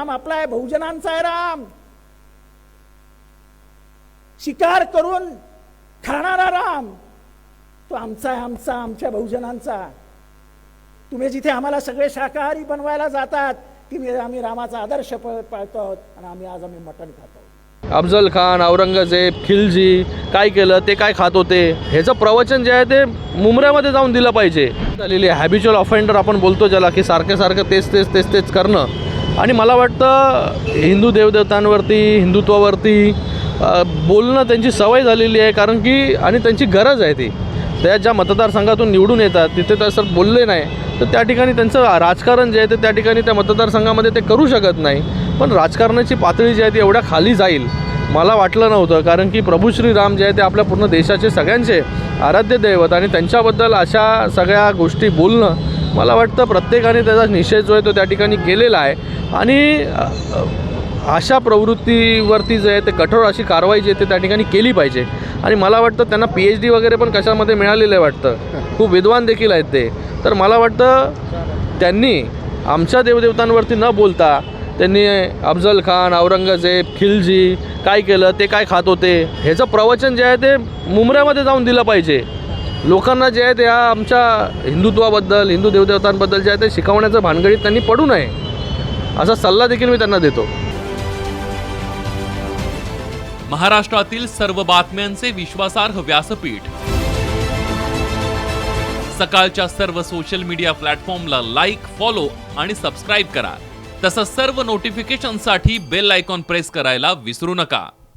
राम आपला आहे बहुजनांचा आहे राम. शिकार करून खाणारा राम. तो आमचा आहे आमचा आमच्या बहुजनांचा. तुम्ही जिथे आम्हाला सगळे शाकाहारी बनवायला जातात तिथे आम्ही रामाचा आदर्श पाळतो आहोत आणि आम्ही आज आम्ही मटण खातो अफजल खान औरंगजेब खिलजी काय केलं ते काय खात होते? ह्याचं प्रवचन जे आहे ते मुंबऱ्यामध्ये जाऊन दिलं पाहिजे. झालेली हॅबिच्युअल ऑफेंडर आपण बोलतो ज्याला की सारखं सारखं तेच तेच तेच तेच करणं. आणि मला वाटतं हिंदू देवदेवतांवरती हिंदुत्वावरती बोलणं त्यांची सवय झालेली आहे कारण की आणि त्यांची गरज आहे ती. त्या ज्या मतदारसंघातून निवडून येतात तिथे तसं बोलले नाही तर त्या ठिकाणी त्यांचं राजकारण जे आहे ते त्या ठिकाणी त्या मतदारसंघामध्ये ते करू शकत नाही. पण राजकारणाची पातळी जी आहे ती एवढ्या खाली जाईल मला वाटलं नव्हतं. कारण की प्रभू श्रीराम जे आहे ते आपल्या पूर्ण देशाचे सगळ्यांचे आराध्य दैवत आणि त्यांच्याबद्दल अशा सगळ्या गोष्टी बोलणं मला वाटतं प्रत्येकाने त्याचा निषेध जो आहे तो त्या ठिकाणी केलेला आहे. आणि अशा प्रवृत्तीवरती जे आहे ते कठोर अशी कारवाई जी आहे ते त्या ठिकाणी केली पाहिजे. आणि मला वाटतं त्यांना पी एच डी वगैरे पण कशामध्ये मिळालेलं आहे वाटतं. खूप विद्वान देखील आहेत ते. तर मला वाटतं त्यांनी आमच्या देवदेवतांवरती न बोलता त्यांनी अफजल खान औरंगजेब खिलजी काय केलं ते काय खात होते ह्याचं प्रवचन जे आहे ते मुंबऱ्यामध्ये जाऊन दिलं पाहिजे. लोकांना जे आहे ते या आमच्या हिंदुत्वाबद्दल हिंदू देवदेवतांबद्दल जे आहे ते शिकवण्याचं भानगडीत त्यांनी पडू नये. असा सल्ला देखील मी त्यांना देतो. महाराष्ट्रातील सर्व बातम्यांचे विश्वासार्ह व्यासपीठ. सकाळच्या सर्व सोशल मीडिया प्लॅटफॉर्मला लाईक फॉलो आणि सबस्क्राईब करा. तसंच सर्व नोटिफिकेशनसाठी बेल आयकॉन प्रेस करायला विसरू नका.